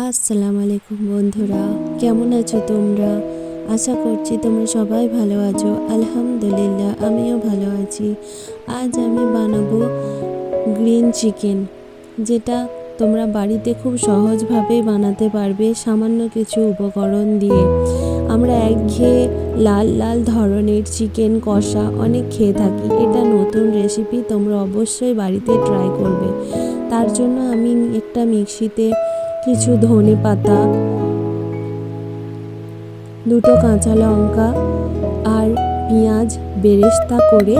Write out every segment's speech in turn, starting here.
আসসালামু আলাইকুম বন্ধুরা, কেমন আছো তোমরা? আশা করছি তোমরা সবাই ভালো আছো। আলহামদুলিল্লাহ, আমিও ভালো আছি। আজ আমি বানাবো গ্রিন চিকেন, যেটা তোমরা বাড়িতে খুব সহজভাবে বানাতে পারবে সামান্য কিছু উপকরণ দিয়ে। আমরা একঘেয়ে লাল লাল ধরনের চিকেন কষা অনেক খেয়ে থাকি। এটা নতুন রেসিপি, তোমরা অবশ্যই বাড়িতে ট্রাই করবে। তার জন্য আমি একটা মিক্সিতে কিছু ধনে পাতা, দুটো কাঁচা লঙ্কা আর পেঁয়াজ বেরেস্তা করে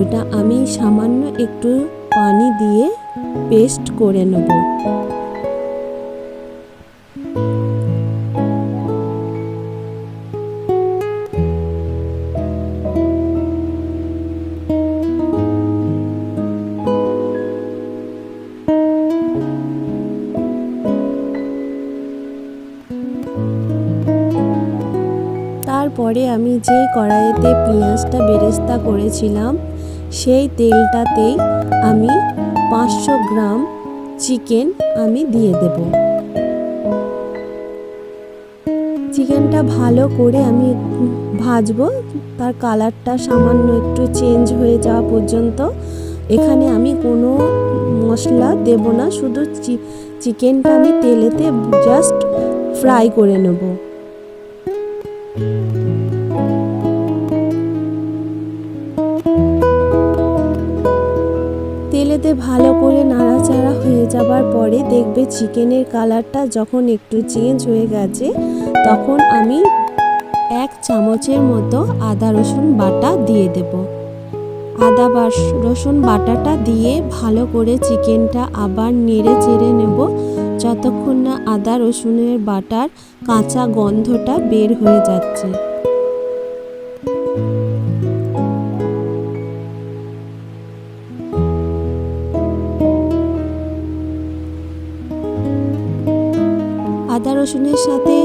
ওটা আমি সামান্য একটু পানি দিয়ে পেস্ট করে নেব। তারপরে আমি যে কড়াইতে পেঁয়াজটা বেরেস্তা করেছিলাম, সেই তেলটাতেই আমি পাঁচশো গ্রাম চিকেন আমি দিয়ে দেব। চিকেনটা ভালো করে আমি ভাজবো, তার কালারটা সামান্য একটু চেঞ্জ হয়ে যাওয়া পর্যন্ত। এখানে আমি কোনো মশলা দেব না, শুধু চিকেনটা আমি তেলেতে জাস্ট ফ্রাই করে নেব। যাবার পরে দেখবে চিকেনের কালারটা যখন একটু চেঞ্জ হয়ে গেছে, তখন আমি এক চামচের মতো আদা, রসুন বাটা দিয়ে দেব। আদা বাস রসুন বাটাটা দিয়ে ভালো করে চিকেনটা আবার নেড়ে চেড়ে নেব, যতক্ষণ না আদা, রসুনের বাটার কাঁচা গন্ধটা বের হয়ে যাচ্ছে। রসুনের সাথে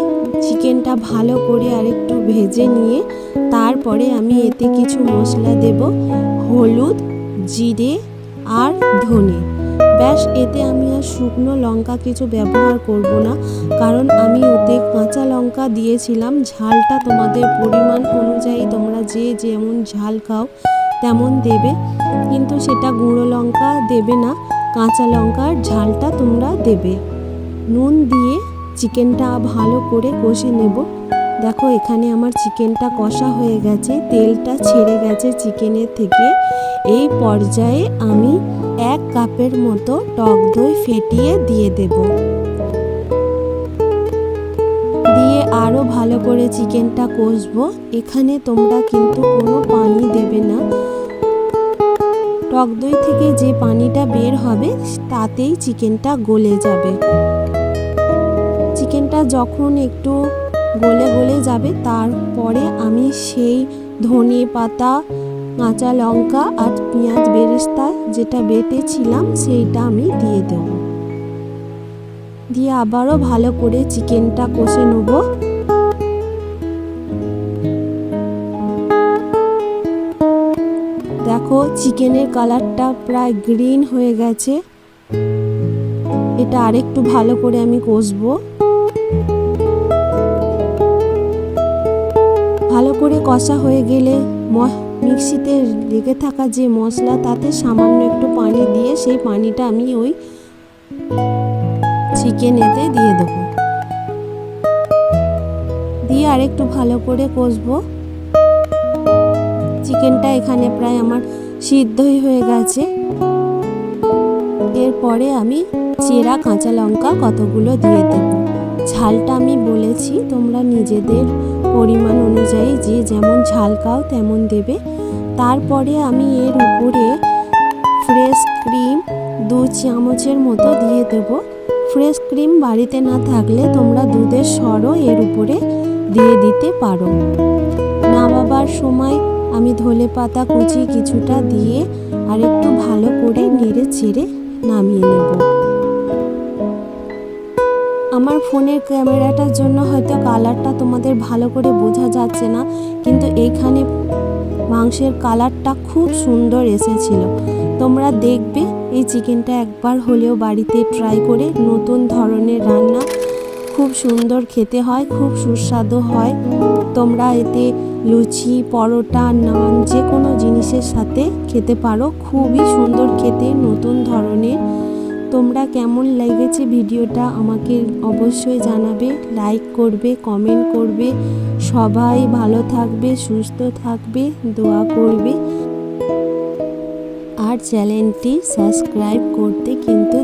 চিকেনটা ভালো করে আরেকটু ভেজে নিয়ে তারপরে আমি এতে কিছু মশলা দেব, হলুদ, জিরে আর ধনে। ব্যাস, এতে আমি আর শুকনো লঙ্কা কিছু ব্যবহার করব না, কারণ আমি ওতে কাঁচা লঙ্কা দিয়েছিলাম। ঝালটা তোমাদের পরিমাণ অনুযায়ী তোমরা যে যেমন ঝাল খাও তেমন দেবে, কিন্তু সেটা গুঁড়ো লঙ্কা দেবে না, কাঁচা লঙ্কার ঝালটা তোমরা দেবে। নুন দিয়ে চিকেনটা ভালো করে কষে নেব। দেখো, এখানে আমার চিকেনটা কষা হয়ে গেছে, তেলটা ছেড়ে গেছে চিকেনের থেকে। এই পর্যায়ে আমি এক কাপের মতো টক দই ফেটিয়ে দিয়ে দেব। দিয়ে আরও ভালো করে চিকেনটা কষবো। এখানে তোমরা কিন্তু কোনো পানি দেবে না। টক দই থেকে যে পানিটা বের হবে, তাতেই চিকেনটা গলে যাবে। চিকেনটা যখন একটু গলে গলে যাবে, তারপরে আমি সেই ধনে পাতা, কাঁচা লঙ্কা আর পেঁয়াজ বেরেস্তা যেটা বেটেছিলাম, সেইটা আমি দিয়ে দেব। দিয়ে আবারও ভালো করে চিকেনটা কষে নেব। দেখো, চিকেনের কালারটা প্রায় গ্রিন হয়ে গেছে। এটা আরেকটু ভালো করে আমি কষবো। ভালো করে কষা হয়ে গেলে মিক্সিতে লেগে থাকা যে মশলা, তাতে সামান্য একটু পানি দিয়ে সেই পানিটা আমি ওই চিকেনেতে দিয়ে দেব। দিয়ে আরেকটু ভালো করে কষবো। চিকেনটা এখানে প্রায় আমার সিদ্ধই হয়ে গেছে। এরপরে আমি চেরা কাঁচা লঙ্কা কতগুলো দিয়ে দেব। ঝালটা আমি বলেছি, তোমরা নিজেদের পরিমাণ অনুযায়ী যে যেমন ঝাল খাও তেমন দেবে। তারপরে আমি এর উপরে ফ্রেশ ক্রিম দু চামচের মতো দিয়ে দেব। ফ্রেশ ক্রিম বাড়িতে না থাকলে তোমরা দুধের সরও এর উপরে দিয়ে দিতে পারো। নামাবার সময় আমি ধলে পাতা, কুচি কিছুটা দিয়ে আর একটু ভালো করে নেড়ে ছেড়ে নামিয়ে নেব। আমার ফোনের ক্যামেরাটার জন্য হয়তো কালারটা তোমাদের ভালো করে বোঝা যাচ্ছে না, কিন্তু এইখানে মাংসের কালারটা খুব সুন্দর এসেছিল। তোমরা দেখবে, এই চিকেনটা একবার হলেও বাড়িতে ট্রাই করে নতুন ধরনের রান্না খুব সুন্দর খেতে হয়, খুব সুস্বাদু হয়। তোমরা এতে লুচি, পরোটা, নান যে কোনো জিনিসের সাথে খেতে পারো। খুবই সুন্দর খেতে, নতুন ধরনের। তোমরা কেমন লেগেছে ভিডিওটা আমাকে অবশ্যই জানাবে লাইক করবে কমেন্ট করবে। সবাই ভালো থাকবে, সুস্থ থাকবে, দোয়া করবে। আর চ্যানেলটি সাবস্ক্রাইব করতে কিন্তু